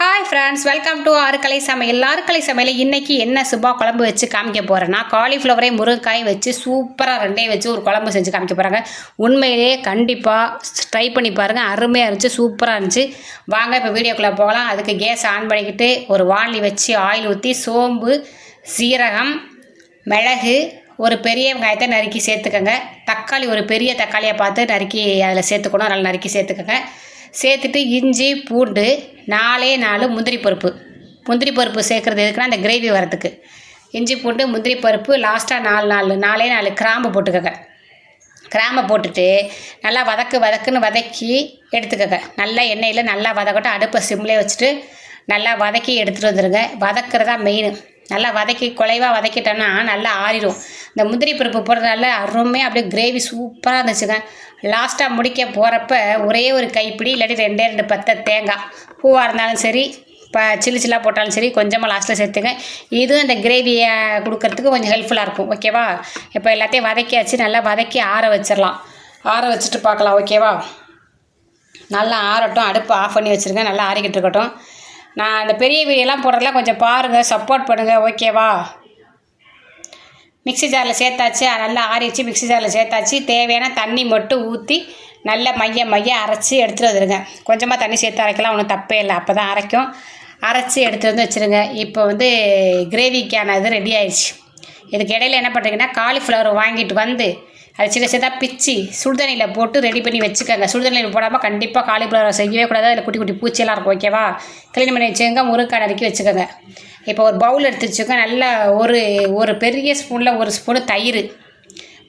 Hi friends welcome to ஆறுக்கலை சமையல். ஆறுக்கலை சமையல் இன்றைக்கி என்ன சுபா குழம்பு வச்சு காமிக்க போகிறேன்னா காலிஃப்ளவரை முருங்கைக்காயும் வச்சு சூப்பராக ரெண்டையும் வச்சு ஒரு குழம்பு செஞ்சு காமிக்க போகிறாங்க உண்மையிலேயே கண்டிப்பாக ட்ரை பண்ணி பாருங்கள் அருமையாக இருந்துச்சு சூப்பராக இருந்துச்சு. வாங்க இப்போ வீடியோக்குள்ளே போகலாம். அதுக்கு கேஸ் ஆன் பண்ணிக்கிட்டு ஒரு வாளி வச்சு ஆயில் ஊற்றி சோம்பு சீரகம் மிளகு ஒரு பெரிய வெங்காயத்தை நறுக்கி சேர்த்துக்கோங்க. தக்காளி ஒரு பெரிய தக்காளியை பார்த்து நறுக்கி அதில் சேர்த்துக்கணும். அதனால் நறுக்கி சேர்த்துக்கோங்க. சேர்த்துட்டு இஞ்சி பூண்டு நாலே நாலு முந்திரி பருப்பு. முந்திரி பருப்பு சேர்க்குறது எதுக்குன்னா அந்த கிரேவி வரத்துக்கு இஞ்சி பூண்டு முந்திரி பருப்பு லாஸ்ட்டாக நாலு நாலு நாலே நாலு கிராம்பு போட்டுக்கோங்க. கிராம்பை போட்டுட்டு நல்லா வதக்கு வதக்குன்னு வதக்கி எடுத்துக்கோங்க. நல்லா எண்ணெயில் நல்லா வதக்கட்டும். அடுப்பை சிம்லேயே வச்சுட்டு நல்லா வதக்கி எடுத்துகிட்டு வந்துடுங்க வதக்குறதா மெயின் நல்லா வதக்கி குலைவாக வதக்கிட்டோன்னா நல்லா ஆறிடும் இந்த முந்திரி பருப்பு போடுறதுனால அருமையாக அப்படியே கிரேவி சூப்பராக இருந்துச்சுங்க. லாஸ்ட்டாக முடிக்க போகிறப்ப ஒரே ஒரு கைப்பிடி இல்லாட்டி ரெண்டே ரெண்டு பத்தை தேங்காய். பூவாக இருந்தாலும் சரி இப்போ சில்லு சில்லாக போட்டாலும் சரி கொஞ்சமாக லாஸ்ட்டில் சேர்த்துங்க. இதுவும் இந்த கிரேவியை கொடுக்கறதுக்கு கொஞ்சம் ஹெல்ப்ஃபுல்லாக இருக்கும். ஓகேவா இப்போ எல்லாத்தையும் வதக்கியாச்சு நல்லா வதக்கி ஆற வச்சிடலாம் ஆற வச்சுட்டு பார்க்கலாம் ஓகேவா நல்லா ஆறட்டும் அடுப்பு ஆஃப் பண்ணி வச்சுருங்க நல்லா ஆறிக்கிட்டு இருக்கட்டும். நான் அந்த பெரிய வீடியோலாம் போடுறதெல்லாம் கொஞ்சம் பாருங்கள் சப்போர்ட் பண்ணுங்கள் ஓகேவா மிக்ஸி ஜாரில் சேர்த்தாச்சு. நல்லா ஆறிச்சு மிக்ஸி ஜாரில் சேர்த்தாச்சு. தேவையான தண்ணி மட்டும் ஊற்றி நல்ல மைய மைய அரைச்சி எடுத்துகிட்டு வந்துடுங்க கொஞ்சமாக தண்ணி சேர்த்து அரைக்கலாம். ஒன்றும் தப்பே இல்லை. அப்போ தான் அரைக்கும். அரைச்சி எடுத்துகிட்டு வந்து வச்சுருங்க. இப்போ வந்து கிரேவிக்கான இது ரெடி ஆயிடுச்சு. இதுக்கு இடையில என்ன பண்ணுறீங்கன்னா காலிஃப்ளவர் வாங்கிட்டு வந்து அது சின்ன சின்னதாக பிச்சு சுடுதண்ணியில் போட்டு ரெடி பண்ணி வச்சுக்கோங்க. சுடுதண்ணியில் போடாமல் கண்டிப்பாக காலிஃப்ளவர் செய்யவே கூடாது. அதில் குட்டி குட்டி பூச்சியெல்லாம் இருக்கும் ஓகேவா க்ளீன் பண்ணி வச்சுக்கோங்க. முருங்காய் நறுக்கி வச்சுக்கோங்க. இப்போ ஒரு பவுல் எடுத்து வச்சுக்கோங்க நல்லா ஒரு ஒரு பெரிய ஸ்பூனில் ஒரு ஸ்பூனு தயிர்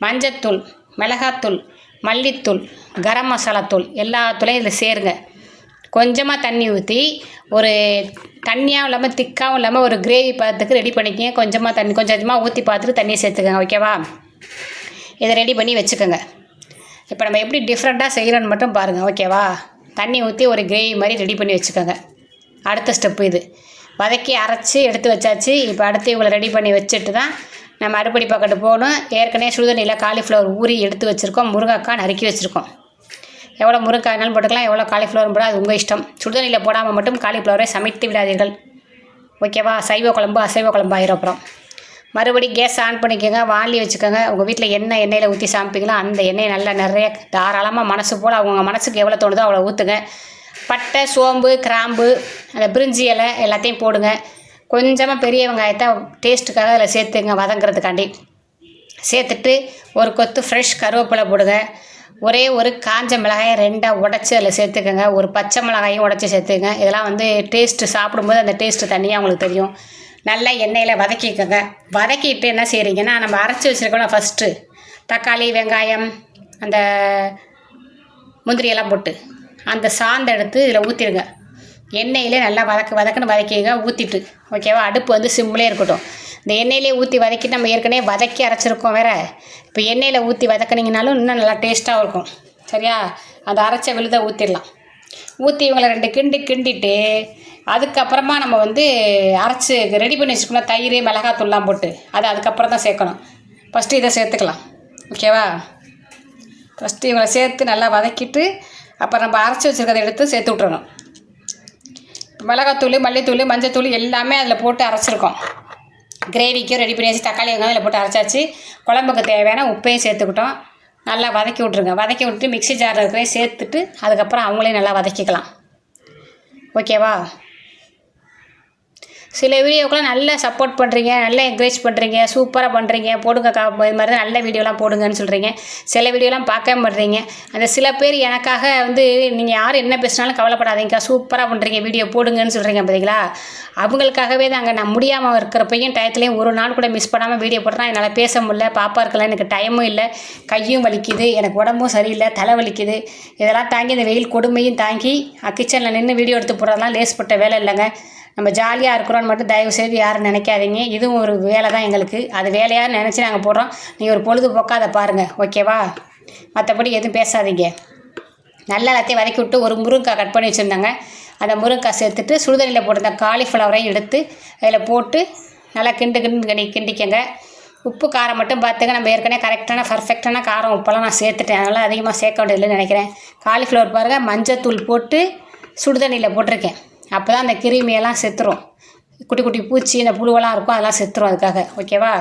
மஞ்சத்தூள் மிளகாத்தூள் மல்லித்தூள் கரம் மசாலாத்தூள் எல்லாத்தூளையும் எல்லா தூளையும் இதில் சேருங்க. கொஞ்சமாக தண்ணி ஊற்றி ஒரு தண்ணியாகவும் இல்லாமல் திக்காகவும் இல்லாமல் ஒரு கிரேவி பார்த்துக்கு ரெடி பண்ணிக்கங்க. கொஞ்சமாக தண்ணி கொஞ்சம் கொஞ்சமாக ஊற்றி பார்த்துட்டு தண்ணியை சேர்த்துக்கோங்க ஓகேவா இதை ரெடி பண்ணி வச்சுக்கோங்க. இப்போ நம்ம எப்படி டிஃப்ரெண்ட்டாக செய்கிறோன்னு மட்டும் பாருங்கள் ஓகேவா தண்ணி ஊற்றி ஒரு கிரேவி மாதிரி ரெடி பண்ணி வச்சுக்கோங்க. அடுத்த ஸ்டெப்பு இது. வதக்கி அரைச்சி எடுத்து வச்சாச்சு. இப்போ அடுத்து இவங்களை ரெடி பண்ணி வச்சுட்டு தான் நம்ம அடுப்படி பக்கத்து போகணும். ஏற்கனவே சுடுதண்ணியில் காலிஃப்ளவர் ஊறி எடுத்து வச்சுருக்கோம். முருங்கைக்காய் நறுக்கி வச்சுருக்கோம். எவ்வளோ முருங்காய்னாலும் போட்டுக்கலாம். எவ்வளோ காலிஃப்ளவர் போட அது உங்கள் இஷ்டம். சுடுதண்ணியில் போடாமல் மட்டும் காலிஃப்ளவரை சமைத்து விடாதீர்கள். ஓகேவா சைவ குழம்பு அசைவ குழம்பு ஆயிரும் அப்புறம். மறுபடி கேஸ் ஆன் பண்ணிக்கோங்க. வாளி வச்சுக்கோங்க. உங்கள் வீட்டில் என்ன எண்ணெயில் ஊற்றி சமைப்பீங்களோ அந்த எண்ணெயை நல்லா நிறைய தாராளமாக மனசு போல் அவங்க மனசுக்கு எவ்வளோ தோணுதோ அவ்வளோ ஊற்றுங்க பட்டை சோம்பு கிராம்பு அந்த பிரிஞ்சி இலை எல்லாத்தையும் போடுங்க. கொஞ்சமாக பெரிய வெங்காயத்தை டேஸ்ட்டுக்காக அதில் சேர்த்துங்க வதங்குறதுக்காண்டி. சேர்த்துட்டு ஒரு கொத்து ஃப்ரெஷ் கருவேப்பிலை போடுங்க. ஒரே ஒரு காஞ்ச மிளகாயை ரெண்டாக உடச்சி அதில் சேர்த்துக்கோங்க. ஒரு பச்சை மிளகாயும் உடச்சி சேர்த்துக்கங்க. இதெல்லாம் வந்து டேஸ்ட்டு சாப்பிடும்போது அந்த டேஸ்ட்டு தனியாக உங்களுக்கு தெரியும். நல்லா எண்ணெயில் வதக்கிக்கோங்க. வதக்கிட்டு என்ன செய்கிறீங்கன்னா நம்ம அரைச்சி வச்சுருக்கோம்ல ஃபஸ்ட்டு தக்காளி வெங்காயம் அந்த முந்திரியெல்லாம் போட்டு அந்த சாந்தை எடுத்து இதில் ஊற்றிடுங்க எண்ணெயிலே நல்லா வதக்கு வதக்குன்னு வதக்கிங்க ஊற்றிட்டு ஓகேவா அடுப்பு வந்து சிம்மிலே இருக்கட்டும். இந்த எண்ணெயிலே ஊற்றி வதக்கிட்டு நம்ம ஏற்கனவே வதக்கி அரைச்சிருக்கோம் வேறு. இப்போ எண்ணெயில் ஊற்றி வதக்குனீங்கனாலும் இன்னும் நல்லா டேஸ்ட்டாகவும் இருக்கும். சரியா? அந்த அரைச்ச விழுதை ஊற்றிடலாம் ஊற்றி இவங்களை ரெண்டு கிண்டு கிண்டிட்டு அதுக்கப்புறமா நம்ம வந்து அரைச்சி ரெடி பண்ணி வச்சுக்கணும் தயிர் மிளகாத்தூள்லாம் போட்டு. அதை அதுக்கப்புறம் தான் சேர்க்கணும். ஃபஸ்ட்டு இதை சேர்த்துக்கலாம். ஓகேவா ஃபஸ்ட்டு இவங்களை சேர்த்து நல்லா வதக்கிட்டு அப்புறம் நம்ம அரைச்சி வச்சுருக்கதை எடுத்து சேர்த்து விட்றணும் மிளகாத்தூள் மல்லித்தூள் மஞ்சத்தூள் எல்லாமே அதில் போட்டு அரைச்சிருக்கோம். கிரேவிக்கும் ரெடி பண்ணியாச்சு தக்காளி வெங்காயம் அதில் போட்டு அரைச்சாச்சு. குழம்புக்கு தேவையான உப்பையும் சேர்த்துக்கிட்டோம். நல்லா வதக்கி விட்ருங்க வதக்கி விட்டு மிக்ஸி ஜாரில் இருக்கிறதையும் சேர்த்துட்டு அதுக்கப்புறம் அவங்களையும் நல்லா வதக்கிக்கலாம். ஓகேவா சில வீடியோக்கெலாம் நல்லா சப்போர்ட் பண்ணுறீங்க நல்லா என்கரேஜ் பண்ணுறீங்க சூப்பராக பண்ணுறீங்க போடுங்க கா இது மாதிரி தான் நல்ல வீடியோலாம் போடுங்கன்னு சொல்கிறீங்க சில வீடியோலாம் பார்க்க மாட்றீங்க அந்த சில பேர் எனக்காக வந்து நீங்கள் யார் என்ன பேசினாலும் கவலைப்படாதீங்கக்கா சூப்பராக பண்ணுறீங்க வீடியோ போடுங்கன்னு சொல்கிறீங்க பார்த்தீங்களா அவங்களுக்காகவே தாங்க நான் முடியாமல் இருக்கிறப்பையும் டயத்துலேயும் ஒரு நாள் கூட மிஸ் பண்ணாமல் வீடியோ போடுறேன் என்னால் பேச முடியல பாப்பா இருக்கலாம் எனக்கு டைமும் இல்லை கையும் வலிக்குது எனக்கு உடம்பும் சரியில்லை தலை வலிக்குது. இதெல்லாம் தாங்கி இந்த வெயில் கொடுமையும் தாங்கி கிச்சனில் நின்று வீடியோ எடுத்து போடுறதெல்லாம் லேஸ்பட்ட வேலை இல்லைங்க. நம்ம ஜாலியாக இருக்கிறோன்னு மட்டும் தயவு செய்து யாரும் நினைக்காதீங்க. இதுவும் ஒரு வேலை தான் எங்களுக்கு. அது வேலையாக நினச்சி நாங்கள் போடுறோம். நீங்கள் ஒரு பொழுதுபோக்காக அதை பாருங்கள் ஓகேவா மற்றபடி எதுவும் பேசாதீங்க. நல்லா எல்லாத்தையும் வதக்கி விட்டு ஒரு முருங்கைக்காய் கட் பண்ணி வச்சுருந்தாங்க. அந்த முருங்கைக்காய் சேர்த்துட்டு சுடுதண்ணியில் போட்டிருந்த காலிஃப்ளவரையும் எடுத்து அதில் போட்டு நல்லா கிண்டு கிண்டு கிண்டி கிண்டிக்கங்க. உப்பு காரம் மட்டும் பார்த்துங்க. நம்ம ஏற்கனவே கரெக்டான பர்ஃபெக்டான காரம் உப்பெல்லாம் நான் சேர்த்துட்டேன். அதனால் அதிகமாக சேர்க்க வேண்டியதில்லைன்னு நினைக்கிறேன். காலிஃப்ளவர் பாருங்கள் மஞ்சத்தூள் போட்டு சுடுதண்ணியில் போட்டிருக்கேன். அப்போ தான் அந்த கிருமியெல்லாம் செத்துரும். குட்டி குட்டி பூச்சி இந்த புழுவெல்லாம் இருக்கும் அதெல்லாம் செத்துரும் அதுக்காக. ஓகேவா?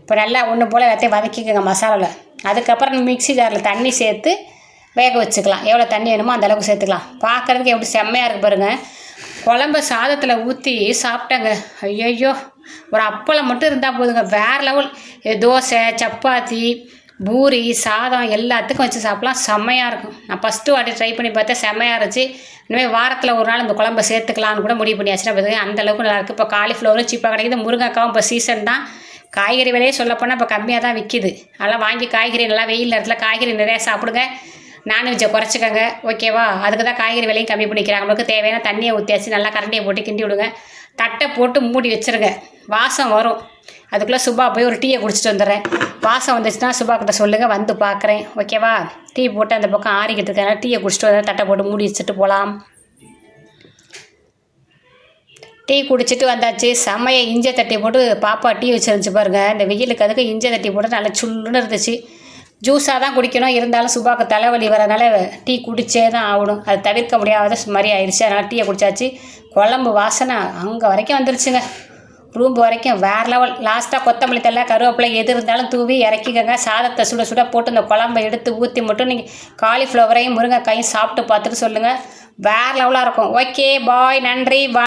இப்போ நல்லா ஒன்று போல் எல்லாத்தையும் வதக்கிக்கோங்க மசாலாவில் அதுக்கப்புறம் மிக்ஸி ஜாரில் தண்ணி சேர்த்து வேக வச்சுக்கலாம். எவ்வளோ தண்ணி வேணுமோ அந்த அளவுக்கு சேர்த்துக்கலாம். பார்க்குறதுக்கு எப்படி செம்மையாக இருக்கு பாருங்கள் குழம்ப சாதத்தில் ஊற்றி சாப்பிட்டேங்க. ஐயோ ஒரு அப்பளம் மட்டும் இருந்தால் போதுங்க. வேறு லெவல் தோசை சப்பாத்தி பூரி சாதம் எல்லாத்துக்கும் வச்சு சாப்பிட்லாம். செம்மையாக இருக்கும். நான் ஃபஸ்ட்டு வாட்டி ட்ரை பண்ணி பார்த்தேன். செம்மையாக இருந்துச்சு. இனிமேல் வாரத்தில் ஒரு நாள் இந்த குழம்பு சேர்த்துக்கலான்னு கூட முடிவு பண்ணியாச்சுன்னா பார்த்துங்க அந்த அளவுக்கு இப்போ காலிஃப்ளவரும் சீப்பாக கிடைக்குது. முருங்கைக்காவும் இப்போ சீசன் தான். காய்கறி விலையே சொல்லப்போனால் இப்போ கம்மியாக தான் விற்கிது அதெல்லாம் வாங்கி காய்கறி நல்லா வெயில் நேரத்தில் காய்கறி நிறையா சாப்பிடுங்க. நான்வெஜ்ஜை குறைச்சிக்கோங்க. ஓகேவா அதுக்கு தான் காய்கறி விலையும் கம்மி பண்ணிக்கிறாங்க. நம்மளுக்கு தேவையான தண்ணியை ஊற்றியாச்சு நல்லா கரண்டியை போட்டு கிண்டி விடுங்க. தட்டை போட்டு மூடி வச்சிருங்க. வாசம் வரும். அதுக்குள்ளே சுபா போய் ஒரு டீயை குடிச்சிட்டு வந்துடுறேன். வாசம் வந்துச்சுன்னா சுபா கிட்ட சொல்லுங்கள் வந்து பார்க்குறேன். ஓகேவா டீ போட்டு அந்த பக்கம் ஆறிக்கிட்டு இருக்கேன். டீயை குடிச்சிட்டு வந்து தட்டை போட்டு மூடி வச்சுட்டு போகலாம் டீ குடிச்சிட்டு வந்தாச்சு. செம்மையை இஞ்சை தட்டி போட்டு பாப்பா டீ வச்சுருந்துச்சு பாருங்கள் இந்த வெயிலுக்கு அதுக்கு இஞ்சை தட்டி போட்டு நல்லா சுல்லுன்னு இருந்துச்சு. ஜூஸாக தான் குடிக்கணும். இருந்தாலும் சுபாக்கு தலைவலி வரனால டீ குடிச்சே தான் ஆகணும். அது தவிர்க்க முடியாத மாதிரி ஆயிடுச்சு. அதனால் டீயை குடித்தாச்சு குழம்பு வாசனை அங்கே வரைக்கும் வந்துருச்சுங்க. ரூம் வரைக்கும் வேறு லெவல் லாஸ்ட்டாக கொத்தமல்லி தலை கருவேப்பிலை எது இருந்தாலும் தூவி இறக்கிக்கங்க. சாதத்தை சுட சுட போட்டு இந்த குழம்பை எடுத்து ஊற்றி மட்டும் நீங்கள் காலிஃப்ளவரையும் முருங்கைக்காயும் சாப்பிட்டு பார்த்துட்டு சொல்லுங்கள் வேறு லெவலாக இருக்கும். ஓகே பாய் நன்றி. பா